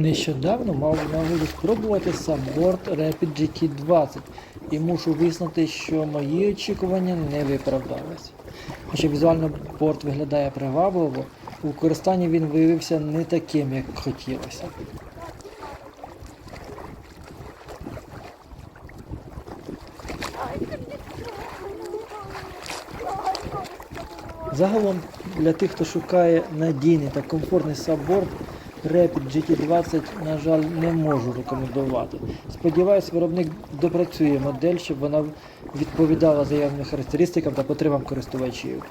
Нещодавно мав нагоду спробувати сабборд Rapid GT20 і мушу визнати, що мої очікування не виправдалися. Хоча візуально борт виглядає привабливо, у використанні він виявився не таким, як хотілося. Загалом, для тих, хто шукає надійний та комфортний сабборд, Rapid GT20, на жаль, не можу рекомендувати. Сподіваюсь, виробник допрацює модель, щоб вона відповідала заявним характеристикам та потребам користувачів.